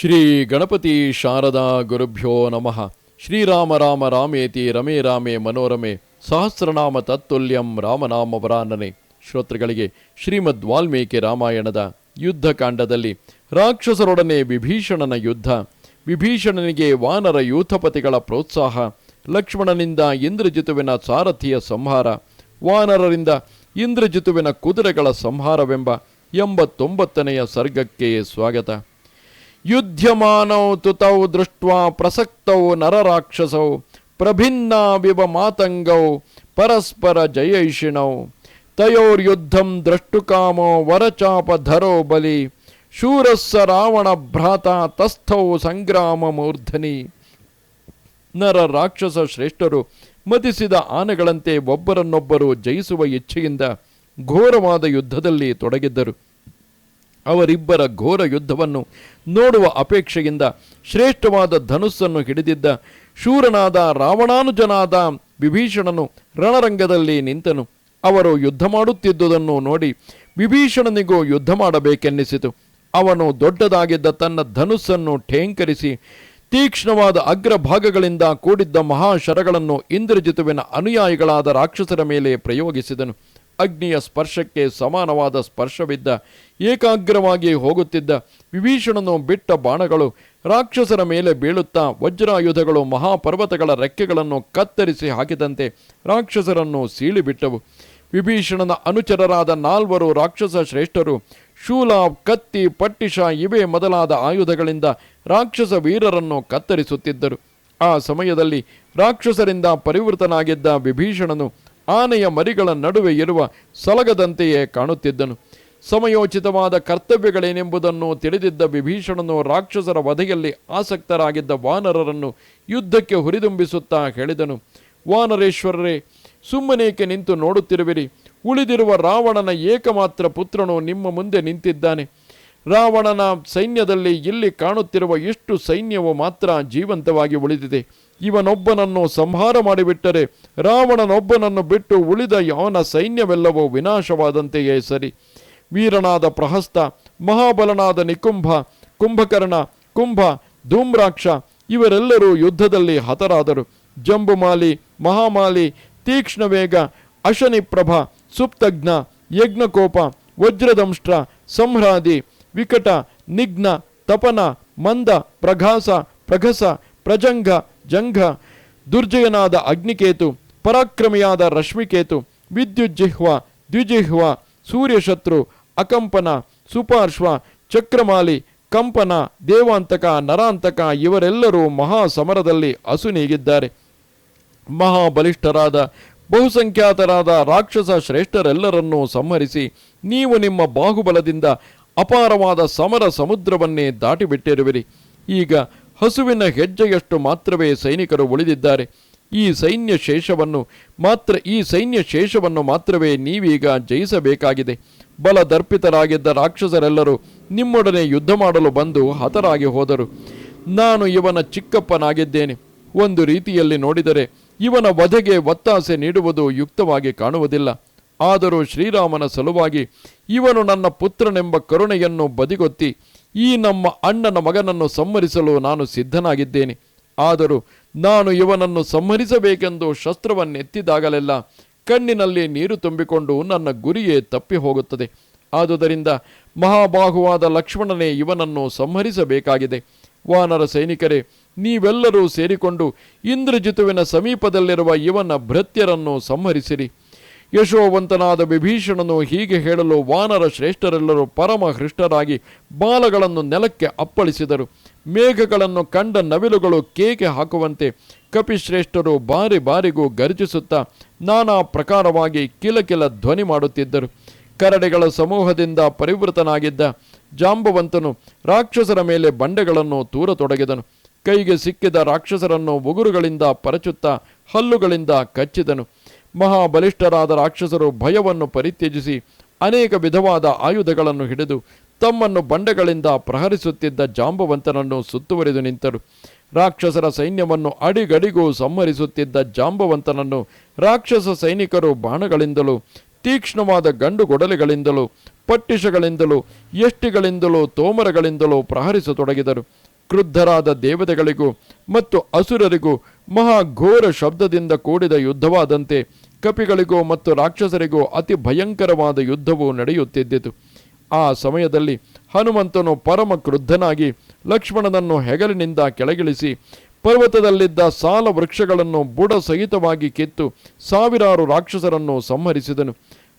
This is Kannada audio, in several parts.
ಶ್ರೀ ಗಣಪತಿ ಶಾರದಾ ಗುರುಭ್ಯೋ ನಮಃ. ಶ್ರೀರಾಮ ರಾಮ ರಾಮೇತಿ ರಮೇ ರಾಮೇ ಮನೋರಮೆ ಸಹಸ್ರನಾಮ ತತ್ತುಲ್ಯಂ ರಾಮನಾಮ ವರಾನನೆ. ಶ್ರೋತೃಗಳಿಗೆ ಶ್ರೀಮದ್ ವಾಲ್ಮೀಕಿ ರಾಮಾಯಣದ ಯುದ್ಧಕಾಂಡದಲ್ಲಿ ರಾಕ್ಷಸರೊಡನೆ ವಿಭೀಷಣನ ಯುದ್ಧ. ವಿಭೀಷಣನಿಗೆ ವಾನರ ಯೂಥಪತಿಗಳ ಪ್ರೋತ್ಸಾಹ. ಲಕ್ಷ್ಮಣನಿಂದ ಇಂದ್ರಜಿತುವಿನ ಸಾರಥಿಯ ಸಂಹಾರ. ವಾನರರಿಂದ ಇಂದ್ರಜಿತುವಿನ ಕುದುರೆಗಳ ಸಂಹಾರವೆಂಬ ಎಂಬತ್ತೊಂಬತ್ತನೆಯ ಸರ್ಗಕ್ಕೆ ಸ್ವಾಗತ. ಯುದ್ಧಮಾನೌ ತುತೌ ದೃಷ್ಟ್ವಾ ಪ್ರಸಕ್ತೌ ನರರಾಕ್ಷಸೌ ಪ್ರಭಿನ್ನಾವಿವ ಮಾತಂಗೌ ಪರಸ್ಪರ ಜಯೈಷಿಣೌ ತಯೋರ್ಯುದ್ಧಂ ದ್ರಷ್ಟುಕಾಮೋ ವರಚಾಪಧರೋ ಬಲಿ ಶೂರಸ್ಸ ರಾವಣ ಭ್ರಾತ ತಸ್ಥೌ ಸಂಗ್ರಾಮ ಮೂರ್ಧನಿ. ನರ ರಾಕ್ಷಸ ಶ್ರೇಷ್ಠರು ಮತಿಸಿದ ಆನೆಗಳಂತೆ ಒಬ್ಬರನ್ನೊಬ್ಬರು ಜಯಿಸುವ ಇಚ್ಛೆಯಿಂದ ಘೋರವಾದ ಯುದ್ಧದಲ್ಲಿ ತೊಡಗಿದ್ದರು. ಅವರಿಬ್ಬರ ಘೋರ ಯುದ್ಧವನ್ನು ನೋಡುವ ಅಪೇಕ್ಷೆಯಿಂದ ಶ್ರೇಷ್ಠವಾದ ಧನುಸ್ಸನ್ನು ಹಿಡಿದಿದ್ದ ಶೂರನಾದ ರಾವಣಾನುಜನಾದ ವಿಭೀಷಣನು ರಣರಂಗದಲ್ಲಿ ನಿಂತನು. ಅವರು ಯುದ್ಧ ಮಾಡುತ್ತಿದ್ದುದನ್ನು ನೋಡಿ ವಿಭೀಷಣನಿಗೂ ಯುದ್ಧ ಮಾಡಬೇಕೆನ್ನಿಸಿತು. ಅವನು ದೊಡ್ಡದಾಗಿದ್ದ ತನ್ನ ಧನುಸ್ಸನ್ನು ಠೇಂಕರಿಸಿ ತೀಕ್ಷ್ಣವಾದ ಅಗ್ರಭಾಗಗಳಿಂದ ಕೂಡಿದ್ದ ಮಹಾಶರಗಳನ್ನು ಇಂದ್ರಜಿತುವಿನ ಅನುಯಾಯಿಗಳಾದ ರಾಕ್ಷಸರ ಮೇಲೆ ಪ್ರಯೋಗಿಸಿದನು. ಅಗ್ನಿಯ ಸ್ಪರ್ಶಕ್ಕೆ ಸಮಾನವಾದ ಸ್ಪರ್ಶವಿದ್ದ, ಏಕಾಗ್ರವಾಗಿ ಹೋಗುತ್ತಿದ್ದ ವಿಭೀಷಣನು ಬಿಟ್ಟ ಬಾಣಗಳು ರಾಕ್ಷಸರ ಮೇಲೆ ಬೀಳುತ್ತಾ ವಜ್ರಾಯುಧಗಳು ಮಹಾಪರ್ವತಗಳ ರೆಕ್ಕೆಗಳನ್ನು ಕತ್ತರಿಸಿ ಹಾಕಿದಂತೆ ರಾಕ್ಷಸರನ್ನು ಸೀಳಿಬಿಟ್ಟವು. ವಿಭೀಷಣನ ಅನುಚರರಾದ ನಾಲ್ವರು ರಾಕ್ಷಸ ಶ್ರೇಷ್ಠರು, ಶೂಲ, ಕತ್ತಿ, ಪಟ್ಟಿಷ ಇವೇ ಮೊದಲಾದ ಆಯುಧಗಳಿಂದ ರಾಕ್ಷಸ ವೀರರನ್ನು ಕತ್ತರಿಸುತ್ತಿದ್ದರು. ಆ ಸಮಯದಲ್ಲಿ ರಾಕ್ಷಸರಿಂದ ಪರಿವೃತನಾಗಿದ್ದ ವಿಭೀಷಣನು ಆನೆಯ ಮರಿಗಳ ನಡುವೆ ಇರುವ ಸಲಗದಂತೆಯೇ ಕಾಣುತ್ತಿದ್ದನು. ಸಮಯೋಚಿತವಾದ ಕರ್ತವ್ಯಗಳೇನೆಂಬುದನ್ನು ತಿಳಿದಿದ್ದ ವಿಭೀಷಣನು ರಾಕ್ಷಸರ ವಧೆಯಲ್ಲಿ ಆಸಕ್ತರಾಗಿದ್ದ ವಾನರರನ್ನು ಯುದ್ಧಕ್ಕೆ ಹುರಿದುಂಬಿಸುತ್ತಾ ಹೇಳಿದನು, ವಾನರೇಶ್ವರರೇ, ಸುಮ್ಮನೇಕೆ ನಿಂತು ನೋಡುತ್ತಿರುವಿರಿ? ಉಳಿದಿರುವ ರಾವಣನ ಏಕಮಾತ್ರ ಪುತ್ರನು ನಿಮ್ಮ ಮುಂದೆ ನಿಂತಿದ್ದಾನೆ. ರಾವಣನ ಸೈನ್ಯದಲ್ಲಿ ಇಲ್ಲಿ ಕಾಣುತ್ತಿರುವ ಇಷ್ಟು ಸೈನ್ಯವು ಮಾತ್ರ ಜೀವಂತವಾಗಿ ಉಳಿದಿದೆ. ಇವನೊಬ್ಬನನ್ನು ಸಂಹಾರ ಮಾಡಿಬಿಟ್ಟರೆ ರಾವಣನೊಬ್ಬನನ್ನು ಬಿಟ್ಟು ಉಳಿದ ಯಾವನ ಸೈನ್ಯವೆಲ್ಲವೂ ವಿನಾಶವಾದಂತೆಯೇ ಸರಿ. ವೀರನಾದ ಪ್ರಹಸ್ತ, ಮಹಾಬಲನಾದ ನಿಕುಂಭ, ಕುಂಭಕರ್ಣ, ಕುಂಭ, ಧೂಮ್ರಾಕ್ಷ ಇವರೆಲ್ಲರೂ ಯುದ್ಧದಲ್ಲಿ ಹತರಾದರು. ಜಂಬುಮಾಲಿ, ಮಹಾಮಾಲಿ, ತೀಕ್ಷ್ಣವೇಗ, ಅಶನಿಪ್ರಭ, ಸುಪ್ತಜ್ಞ, ಯಜ್ಞಕೋಪ, ವಜ್ರದಂಷ್ಟ್ರ, ಸಂಹ್ರಾದಿ, ವಿಕಟ ನಿಗ್ನ ತಪನ, ಮಂದ, ಪ್ರಘಾಸ, ಪ್ರಘಸ ಪ್ರಜಂಘ ಜಂಘ, ದುರ್ಜಯನಾದ ಅಗ್ನಿಕೇತು, ಪರಾಕ್ರಮಿಯಾದ ರಶ್ಮಿಕೇತು ವಿದ್ಯುಜ್ಜಿಹ್ವ ದ್ವಿಜಿಹ್ವ ಸೂರ್ಯಶತ್ರು ಅಕಂಪನ, ಸುಪಾರ್ಶ್ವ, ಚಕ್ರಮಾಲಿ, ಕಂಪನ, ದೇವಾಂತಕ, ನರಾಂತಕ ಇವರೆಲ್ಲರೂ ಮಹಾ ಸಮರದಲ್ಲಿ ಅಸುನೀಗಿದ್ದಾರೆ ಮಹಾಬಲಿಷ್ಠರಾದ, ಬಹುಸಂಖ್ಯಾತರಾದ ರಾಕ್ಷಸ ಶ್ರೇಷ್ಠರೆಲ್ಲರನ್ನೂ ಸಂಹರಿಸಿ ನೀವು ನಿಮ್ಮ ಬಾಹುಬಲದಿಂದ ಅಪಾರವಾದ ಸಮರ ಸಮುದ್ರವನ್ನೇ ದಾಟಿಬಿಟ್ಟಿರುವಿರಿ. ಈಗ ಹಸುವಿನ ಹೆಜ್ಜೆಯಷ್ಟು ಮಾತ್ರವೇ ಸೈನಿಕರು ಉಳಿದಿದ್ದಾರೆ. ಈ ಸೈನ್ಯ ಶೇಷವನ್ನು ಮಾತ್ರ ಈ ಸೈನ್ಯ ಶೇಷವನ್ನು ಮಾತ್ರವೇ ನೀವೀಗ ಜಯಿಸಬೇಕಾಗಿದೆ. ಬಲದರ್ಪಿತರಾಗಿದ್ದ ರಾಕ್ಷಸರೆಲ್ಲರೂ ನಿಮ್ಮೊಡನೆ ಯುದ್ಧ ಮಾಡಲು ಬಂದು ಹತರಾಗಿ ಹೋದರು. ನಾನು ಇವನ ಚಿಕ್ಕಪ್ಪನಾಗಿದ್ದೇನೆ. ಒಂದು ರೀತಿಯಲ್ಲಿ ನೋಡಿದರೆ ಇವನ ವಧೆಗೆ ಒತ್ತಾಸೆ ನೀಡುವುದು ಯುಕ್ತವಾಗಿ ಕಾಣುವುದಿಲ್ಲ. ಆದರೂ ಶ್ರೀರಾಮನ ಸಲುವಾಗಿ ಇವನು ನನ್ನ ಪುತ್ರನೆಂಬ ಕರುಣೆಯನ್ನು ಬದಿಗೊತ್ತಿ ಈ ನಮ್ಮ ಅಣ್ಣನ ಮಗನನ್ನು ಸಂಹರಿಸಲು ನಾನು ಸಿದ್ಧನಾಗಿದ್ದೇನೆ. ಆದರೂ ನಾನು ಇವನನ್ನು ಸಂಹರಿಸಬೇಕೆಂದು ಶಸ್ತ್ರವನ್ನೆತ್ತಿದಾಗಲೆಲ್ಲ ಕಣ್ಣಿನಲ್ಲಿ ನೀರು ತುಂಬಿಕೊಂಡು ನನ್ನ ಗುರಿಯೇ ತಪ್ಪಿ ಹೋಗುತ್ತದೆ. ಆದುದರಿಂದ ಮಹಾಬಾಹುವಾದ ಲಕ್ಷ್ಮಣನೇ ಇವನನ್ನು ಸಂಹರಿಸಬೇಕಾಗಿದೆ. ವಾನರ ಸೈನಿಕರೇ, ನೀವೆಲ್ಲರೂ ಸೇರಿಕೊಂಡು ಇಂದ್ರಜಿತುವಿನ ಸಮೀಪದಲ್ಲಿರುವ ಇವನ ಭೃತ್ಯರನ್ನು ಸಂಹರಿಸಿರಿ. ಯಶೋವಂತನಾದ ವಿಭೀಷಣನು ಹೀಗೆ ಹೇಳಲು ವಾನರ ಶ್ರೇಷ್ಠರೆಲ್ಲರೂ ಪರಮ ಹೃಷ್ಟರಾಗಿ ಬಾಲಗಳನ್ನು ನೆಲಕ್ಕೆ ಅಪ್ಪಳಿಸಿದರು. ಮೇಘಗಳನ್ನು ಕಂಡ ನವಿಲುಗಳು ಕೇಕೆ ಹಾಕುವಂತೆ ಕಪಿಶ್ರೇಷ್ಠರು ಬಾರಿ ಬಾರಿಗೂ ಗರ್ಜಿಸುತ್ತಾ ನಾನಾ ಪ್ರಕಾರವಾಗಿ ಕಿಲಕಿಲ ಧ್ವನಿ ಮಾಡುತ್ತಿದ್ದರು. ಕರಡಿಗಳ ಸಮೂಹದಿಂದ ಪರಿವೃತನಾಗಿದ್ದ ಜಾಂಬವಂತನು ರಾಕ್ಷಸರ ಮೇಲೆ ಬಂಡೆಗಳನ್ನು ತೂರತೊಡಗಿದನು. ಕೈಗೆ ಸಿಕ್ಕಿದ ರಾಕ್ಷಸರನ್ನು ಉಗುರುಗಳಿಂದ ಪರಚುತ್ತಾ ಹಲ್ಲುಗಳಿಂದ ಕಚ್ಚಿದನು. ಮಹಾಬಲಿಷ್ಠರಾದ ರಾಕ್ಷಸರು ಭಯವನ್ನು ಪರಿತ್ಯಜಿಸಿ ಅನೇಕ ವಿಧವಾದ ಆಯುಧಗಳನ್ನು ಹಿಡಿದು ತಮ್ಮನ್ನು ಬಂಡೆಗಳಿಂದ ಪ್ರಹರಿಸುತ್ತಿದ್ದ ಜಾಂಬವಂತನನ್ನು ಸುತ್ತುವರಿದು ನಿಂತರು. ರಾಕ್ಷಸರ ಸೈನ್ಯವನ್ನು ಅಡಿಗಡಿಗೂ ಸಂಹರಿಸುತ್ತಿದ್ದ ಜಾಂಬವಂತನನ್ನು ರಾಕ್ಷಸ ಸೈನಿಕರು ಬಾಣಗಳಿಂದಲೂ, ತೀಕ್ಷ್ಣವಾದ ಗಂಡು ಗೊಡಲೆಗಳಿಂದಲೂ ಪಟ್ಟಿಷಗಳಿಂದಲೂ ಯಷ್ಟಿಗಳಿಂದಲೂ ತೋಮರಗಳಿಂದಲೂ ಪ್ರಹರಿಸತೊಡಗಿದರು. ಕ್ರುದ್ಧರಾದ ದೇವತೆಗಳಿಗೂ ಮತ್ತು ಅಸುರರಿಗೂ ಮಹಾಘೋರ ಶಬ್ದದಿಂದ ಕೂಡಿದ ಯುದ್ಧವಾದಂತೆ ಕಪಿಗಳಿಗೂ ಮತ್ತು ರಾಕ್ಷಸರಿಗೂ ಅತಿ ಭಯಂಕರವಾದ ಯುದ್ಧವು ನಡೆಯುತ್ತಿದ್ದಿತು. ಆ ಸಮಯದಲ್ಲಿ ಹನುಮಂತನು ಪರಮ ಕ್ರುದ್ಧನಾಗಿ ಲಕ್ಷ್ಮಣನನ್ನು ಹೆಗಲಿನಿಂದ ಕೆಳಗಿಳಿಸಿ ಪರ್ವತದಲ್ಲಿದ್ದ ಸಾಲ ವೃಕ್ಷಗಳನ್ನು ಬುಡ ಸಹಿತವಾಗಿ ಕಿತ್ತು ಸಾವಿರಾರು ರಾಕ್ಷಸರನ್ನು ಸಂಹರಿಸಿದನು.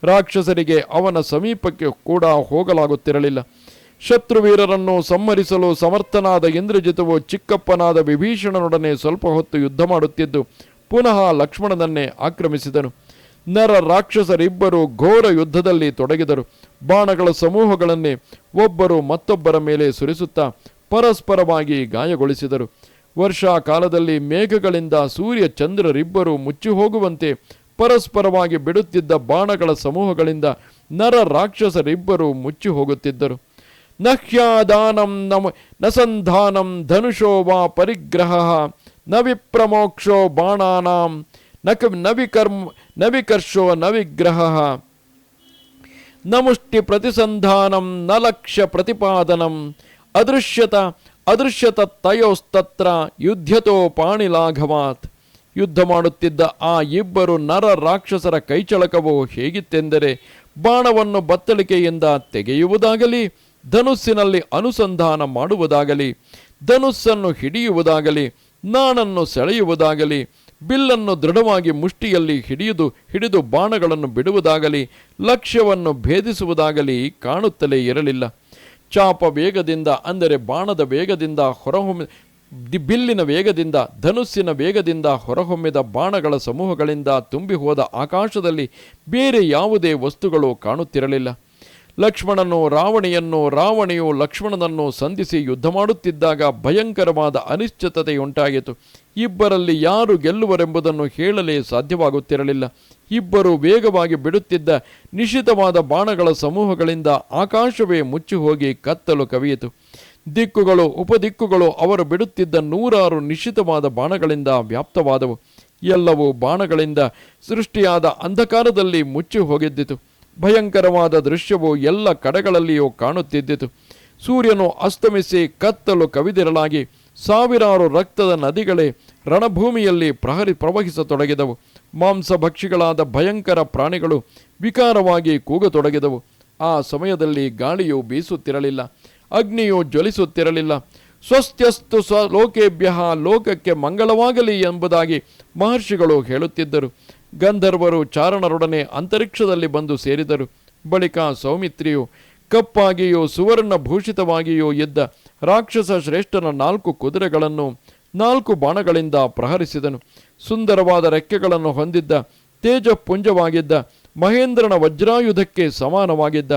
ರಾಕ್ಷಸರಿಗೆ ಅವನ ಸಮೀಪಕ್ಕೆ ಕೂಡ ಹೋಗಲಾಗುತ್ತಿರಲಿಲ್ಲ. ಶತ್ರುವೀರರನ್ನು ಸಂಹರಿಸಲು ಸಮರ್ಥನಾದ ಇಂದ್ರಜಿತವು ಚಿಕ್ಕಪ್ಪನಾದ ವಿಭೀಷಣನೊಡನೆ ಸ್ವಲ್ಪ ಹೊತ್ತು ಯುದ್ಧ ಮಾಡುತ್ತಿದ್ದು ಪುನಃ ಲಕ್ಷ್ಮಣನನ್ನೇ ಆಕ್ರಮಿಸಿದನು. ನರ ರಾಕ್ಷಸರಿಬ್ಬರು ಘೋರ ಯುದ್ಧದಲ್ಲಿ ತೊಡಗಿದರು. ಬಾಣಗಳ ಸಮೂಹಗಳನ್ನೇ ಒಬ್ಬರು ಮತ್ತೊಬ್ಬರ ಮೇಲೆ ಸುರಿಸುತ್ತಾ ಪರಸ್ಪರವಾಗಿ ಗಾಯಗೊಳಿಸಿದರು. ವರ್ಷಾ ಕಾಲದಲ್ಲಿ ಮೇಘಗಳಿಂದ ಸೂರ್ಯ ಚಂದ್ರರಿಬ್ಬರು ಮುಚ್ಚಿ ಹೋಗುವಂತೆ ಪರಸ್ಪರವಾಗಿ ಬಿಡುತ್ತಿದ್ದ ಬಾಣಗಳ ಸಮೂಹಗಳಿಂದ ನರ ರಾಕ್ಷಸರಿಬ್ಬರು ಮುಚ್ಚಿ ಹೋಗುತ್ತಿದ್ದರು ನಹ್ಯಾದಾನಂ ನಮ ನಸಂಧಾನಂ ಧನುಷೋ ವಾ ಪರಿಗ್ರಹ ನ ವಿಪ್ರಮೋಕ್ಷೋ ಬಾಣಾನಾಂ ನಕ ನವಿಕರ್ಮ ನವಿಕರ್ಷೋ ನವಿಗ್ರಹ ನಮುಷ್ಟಿ ಪ್ರತಿಸಂಧಾನಂ, ನ ಲಕ್ಷ್ಯ ಪ್ರತಿಪಾದನಂ, ಅದೃಶ್ಯತ ಅದೃಶ್ಯತ ತಯೋಸ್ತತ್ರ, ಯುದ್ಧತೋ ಪಾಣಿಲಾಘವಾತ್. ಯುದ್ಧ ಮಾಡುತ್ತಿದ್ದ ಆ ಇಬ್ಬರು ನರ ರಾಕ್ಷಸರ ಕೈಚಳಕವು ಹೇಗಿತ್ತೆಂದರೆ, ಬಾಣವನ್ನು ಬತ್ತಳಿಕೆಯಿಂದ ತೆಗೆಯುವುದಾಗಲಿ, ಧನುಸ್ಸಿನಲ್ಲಿ ಅನುಸಂಧಾನ ಮಾಡುವುದಾಗಲಿ, ಧನುಸ್ಸನ್ನು ಹಿಡಿಯುವುದಾಗಲಿ ನಾಣನ್ನು ಸೆಳೆಯುವುದಾಗಲಿ, ಬಿಲ್ಲನ್ನು ದೃಢವಾಗಿ ಮುಷ್ಟಿಯಲ್ಲಿ ಹಿಡಿಯದು ಹಿಡಿದು ಬಾಣಗಳನ್ನು ಬಿಡುವುದಾಗಲಿ, ಲಕ್ಷ್ಯವನ್ನು ಭೇದಿಸುವುದಾಗಲಿ ಕಾಣುತ್ತಲೇ ಇರಲಿಲ್ಲ. ಚಾಪ ವೇಗದಿಂದ, ಅಂದರೆ ಬಾಣದ ವೇಗದಿಂದ ಹೊರಹೊಮ್ಮಿ ಬಿಲ್ಲಿನ ವೇಗದಿಂದ, ಧನುಸ್ಸಿನ ವೇಗದಿಂದ ಹೊರಹೊಮ್ಮಿದ ಬಾಣಗಳ ಸಮೂಹಗಳಿಂದ ತುಂಬಿ ಹೋದ ಆಕಾಶದಲ್ಲಿ ಬೇರೆ ಯಾವುದೇ ವಸ್ತುಗಳು ಕಾಣುತ್ತಿರಲಿಲ್ಲ. ಲಕ್ಷ್ಮಣನು ರಾವಣಿಯನ್ನು ರಾವಣಿಯು ಲಕ್ಷ್ಮಣನನ್ನು ಸಂಧಿಸಿ ಯುದ್ಧ ಮಾಡುತ್ತಿದ್ದಾಗ ಭಯಂಕರವಾದ ಅನಿಶ್ಚಿತತೆಯುಂಟಾಯಿತು. ಇಬ್ಬರಲ್ಲಿ ಯಾರು ಗೆಲ್ಲುವರೆಂಬುದನ್ನು ಹೇಳಲೇ ಸಾಧ್ಯವಾಗುತ್ತಿರಲಿಲ್ಲ. ಇಬ್ಬರು ವೇಗವಾಗಿ ಬಿಡುತ್ತಿದ್ದ ನಿಶಿತವಾದ ಬಾಣಗಳ ಸಮೂಹಗಳಿಂದ ಆಕಾಶವೇ ಮುಚ್ಚಿ ಹೋಗಿ ಕತ್ತಲು ಕವಿಯಿತು. ದಿಕ್ಕುಗಳು, ಉಪದಿಕ್ಕುಗಳು ಅವರು ಬಿಡುತ್ತಿದ್ದ ನೂರಾರು ನಿಶ್ಚಿತವಾದ ಬಾಣಗಳಿಂದ ವ್ಯಾಪ್ತವಾದವು. ಎಲ್ಲವೂ ಬಾಣಗಳಿಂದ ಸೃಷ್ಟಿಯಾದ ಅಂಧಕಾರದಲ್ಲಿ ಮುಚ್ಚಿ ಹೋಗಿದ್ದಿತು ಭಯಂಕರವಾದ ದೃಶ್ಯವು ಎಲ್ಲ ಕಡೆಗಳಲ್ಲಿಯೂ ಕಾಣುತ್ತಿದ್ದಿತು. ಸೂರ್ಯನು ಅಸ್ತಮಿಸಿ ಕತ್ತಲು ಕವಿದಿರಲಾಗಿ ಸಾವಿರಾರು ರಕ್ತದ ನದಿಗಳೇ ರಣಭೂಮಿಯಲ್ಲಿ ಪ್ರಹರಿ ಪ್ರವಹಿಸತೊಡಗಿದವು. ಮಾಂಸಭಕ್ಷಿಗಳಾದ ಭಯಂಕರ ಪ್ರಾಣಿಗಳು ವಿಕಾರವಾಗಿ ಕೂಗತೊಡಗಿದವು. ಆ ಸಮಯದಲ್ಲಿ ಗಾಳಿಯು ಬೀಸುತ್ತಿರಲಿಲ್ಲ, ಅಗ್ನಿಯು ಜ್ವಲಿಸುತ್ತಿರಲಿಲ್ಲ. ಸ್ವಸ್ತ್ಯಸ್ತು ಸ್ವ ಲೋಕೇಭ್ಯ ಲೋಕಕ್ಕೆ ಮಂಗಳವಾಗಲಿ ಎಂಬುದಾಗಿ ಮಹರ್ಷಿಗಳು ಹೇಳುತ್ತಿದ್ದರು. ಗಂಧರ್ವರು ಚಾರಣರೊಡನೆ ಅಂತರಿಕ್ಷದಲ್ಲಿ ಬಂದು ಸೇರಿದರು. ಬಳಿಕ ಸೌಮಿತ್ರಿಯು, ಕಪ್ಪಾಗಿಯೋ ಸುವರ್ಣ ಭೂಷಿತವಾಗಿಯೋ ಎದ್ದ ರಾಕ್ಷಸ ಶ್ರೇಷ್ಠನ ನಾಲ್ಕು ಕುದುರೆಗಳನ್ನು ನಾಲ್ಕು ಬಾಣಗಳಿಂದ ಪ್ರಹರಿಸಿದನು. ಸುಂದರವಾದ ರೆಕ್ಕೆಗಳನ್ನು ಹೊಂದಿದ್ದ, ತೇಜಪುಂಜವಾಗಿದ್ದ, ಮಹೇಂದ್ರನ ವಜ್ರಾಯುಧಕ್ಕೆ ಸಮಾನವಾಗಿದ್ದ,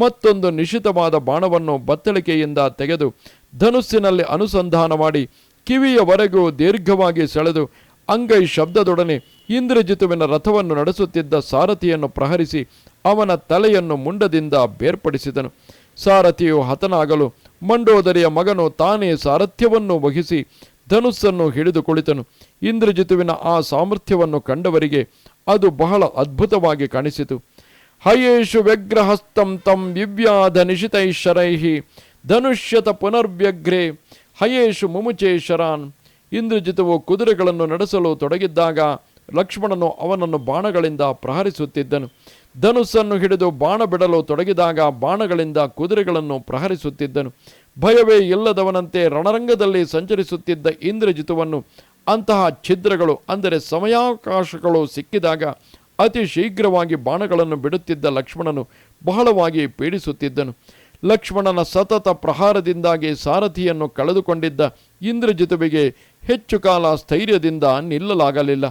ಮತ್ತೊಂದು ನಿಶಿತವಾದ ಬಾಣವನ್ನು ಬತ್ತಳಿಕೆಯಿಂದ ತೆಗೆದು ಧನುಸ್ಸಿನಲ್ಲಿ ಅನುಸಂಧಾನ ಮಾಡಿ ಕಿವಿಯವರೆಗೂ ದೀರ್ಘವಾಗಿ ಸೆಳೆದು ಅಂಗೈ ಶಬ್ದದೊಡನೆ ಇಂದ್ರಜಿತುವಿನ ರಥವನ್ನು ನಡೆಸುತ್ತಿದ್ದ ಸಾರಥಿಯನ್ನು ಪ್ರಹರಿಸಿ ಅವನ ತಲೆಯನ್ನು ಮುಂಡದಿಂದ ಬೇರ್ಪಡಿಸಿದನು. ಸಾರಥಿಯು ಹತನಾಗಲು ಮಂಡೋದರಿಯ ಮಗನು ತಾನೇ ಸಾರಥ್ಯವನ್ನು ವಹಿಸಿ ಧನುಸ್ಸನ್ನು ಹಿಡಿದು ಕುಳಿತನು. ಇಂದ್ರಜಿತುವಿನ ಆ ಸಾಮರ್ಥ್ಯವನ್ನು ಕಂಡವರಿಗೆ ಅದು ಬಹಳ ಅದ್ಭುತವಾಗಿ ಕಾಣಿಸಿತು. ಹಯೇಶು ವ್ಯಗ್ರಹಸ್ತಂ ತಂ ವಿವ್ಯಾಧ ನಿಶಿತೈಶ್ವರೈಹಿ ಧನುಷ್ಯತ ಪುನರ್ವ್ಯಗ್ರೆ ಹಯೇಶು ಮುಮುಚೇ ಶರಾನ್ ಇಂದ್ರಜಿತವು ಕುದುರೆಗಳನ್ನು ನಡೆಸಲು ತೊಡಗಿದ್ದಾಗ ಲಕ್ಷ್ಮಣನು ಅವನನ್ನು ಬಾಣಗಳಿಂದ ಪ್ರಹರಿಸುತ್ತಿದ್ದನು. ಧನುಸ್ಸನ್ನು ಹಿಡಿದು ಬಾಣ ಬಿಡಲು ತೊಡಗಿದಾಗ ಬಾಣಗಳಿಂದ ಕುದುರೆಗಳನ್ನು ಪ್ರಹರಿಸುತ್ತಿದ್ದನು. ಭಯವೇ ಇಲ್ಲದವನಂತೆ ರಣರಂಗದಲ್ಲಿ ಸಂಚರಿಸುತ್ತಿದ್ದ ಇಂದ್ರಜಿತವನ್ನು ಅಂತಹ ಛಿದ್ರಗಳು, ಅಂದರೆ ಸಮಯಾವಕಾಶಗಳು ಸಿಕ್ಕಿದಾಗ ಅತಿ ಶೀಘ್ರವಾಗಿ ಬಾಣಗಳನ್ನು ಬಿಡುತ್ತಿದ್ದ ಲಕ್ಷ್ಮಣನು ಬಹಳವಾಗಿ ಪೀಡಿಸುತ್ತಿದ್ದನು. ಲಕ್ಷ್ಮಣನ ಸತತ ಪ್ರಹಾರದಿಂದಾಗಿ ಸಾರಥಿಯನ್ನು ಕಳೆದುಕೊಂಡಿದ್ದ ಇಂದ್ರಜಿತುವಿಗೆ ಹೆಚ್ಚು ಕಾಲ ಸ್ಥೈರ್ಯದಿಂದ ನಿಲ್ಲಲಾಗಲಿಲ್ಲ.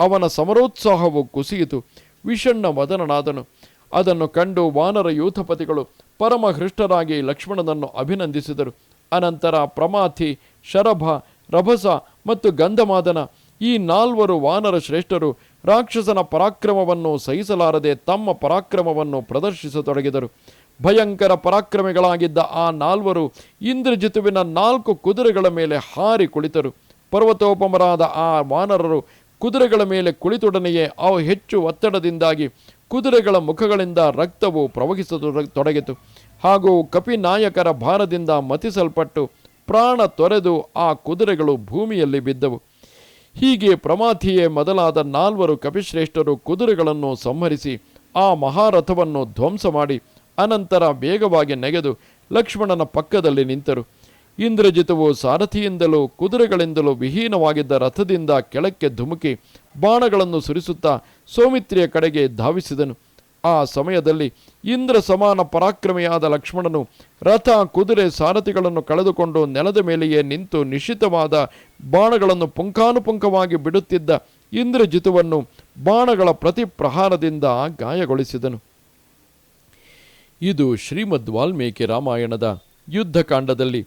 ಅವನ ಸಮರೋತ್ಸಾಹವು ಕುಸಿಯಿತು. ವಿಷಣ್ಣ ಮದನನಾದನು ಅದನ್ನು ಕಂಡು ವಾನರ ಯೂಥಪತಿಗಳು ಪರಮ ಹೃಷ್ಟರಾಗಿ ಲಕ್ಷ್ಮಣನನ್ನು ಅಭಿನಂದಿಸಿದರು. ಅನಂತರ ಪ್ರಮಾಥಿ, ಶರಭ, ರಭಸ ಮತ್ತು ಗಂಧಮಾದನ ಈ ನಾಲ್ವರು ವಾನರ ಶ್ರೇಷ್ಠರು ರಾಕ್ಷಸನ ಪರಾಕ್ರಮವನ್ನು ಸಹಿಸಲಾರದೆ ತಮ್ಮ ಪರಾಕ್ರಮವನ್ನು ಪ್ರದರ್ಶಿಸತೊಡಗಿದರು. ಭಯಂಕರ ಪರಾಕ್ರಮಿಗಳಾಗಿದ್ದ ಆ ನಾಲ್ವರು ಇಂದ್ರಜಿತುವಿನ ನಾಲ್ಕು ಕುದುರೆಗಳ ಮೇಲೆ ಹಾರಿ ಕುಳಿತರು. ಪರ್ವತೋಪಮರಾದ ಆ ವಾನರರು ಕುದುರೆಗಳ ಮೇಲೆ ಕುಳಿತೊಡನೆಯೇ ಅವು ಹೆಚ್ಚು ಒತ್ತಡದಿಂದಾಗಿ ಕುದುರೆಗಳ ಮುಖಗಳಿಂದ ರಕ್ತವು ಪ್ರವಹಿಸ ತೊಡಗಿತು. ಹಾಗೂ ಕಪಿನಾಯಕರ ಭಾರದಿಂದ ಮತಿಸಲ್ಪಟ್ಟು ಪ್ರಾಣ ತೊರೆದು ಆ ಕುದುರೆಗಳು ಭೂಮಿಯಲ್ಲಿ ಬಿದ್ದವು. ಹೀಗೆ ಪ್ರಮಾಥಿಯೇ ಮೊದಲಾದ ನಾಲ್ವರು ಕಪಿಶ್ರೇಷ್ಠರು ಕುದುರೆಗಳನ್ನು ಸಂಹರಿಸಿ ಆ ಮಹಾರಥವನ್ನು ಧ್ವಂಸ ಮಾಡಿ ಅನಂತರ ವೇಗವಾಗಿ ನೆಗೆದು ಲಕ್ಷ್ಮಣನ ಪಕ್ಕದಲ್ಲಿ ನಿಂತರು. ಇಂದ್ರಜಿತವು ಸಾರಥಿಯಿಂದಲೂ ಕುದುರೆಗಳಿಂದಲೂ ವಿಹೀನವಾಗಿದ್ದ ರಥದಿಂದ ಕೆಳಕ್ಕೆ ಧುಮುಕಿ ಬಾಣಗಳನ್ನು ಸುರಿಸುತ್ತಾ ಸೌಮಿತ್ರಿಯ ಕಡೆಗೆ ಧಾವಿಸಿದನು. ಆ ಸಮಯದಲ್ಲಿ ಇಂದ್ರ ಸಮಾನ ಪರಾಕ್ರಮಿಯಾದ ಲಕ್ಷ್ಮಣನು ರಥ, ಕುದುರೆ, ಸಾರಥಿಗಳನ್ನು ಕಳೆದುಕೊಂಡು ನೆಲದ ಮೇಲೆಯೇ ನಿಂತು ನಿಶ್ಚಿತವಾದ ಬಾಣಗಳನ್ನು ಪುಂಖಾನುಪುಂಖವಾಗಿ ಬಿಡುತ್ತಿದ್ದ ಇಂದ್ರಜಿತುವನ್ನು ಬಾಣಗಳ ಪ್ರತಿ ಪ್ರಹಾರದಿಂದ ಗಾಯಗೊಳಿಸಿದನು. ಇದು ಶ್ರೀಮದ್ ವಾಲ್ಮೀಕಿ ರಾಮಾಯಣದ ಯುದ್ಧಕಾಂಡದಲ್ಲಿ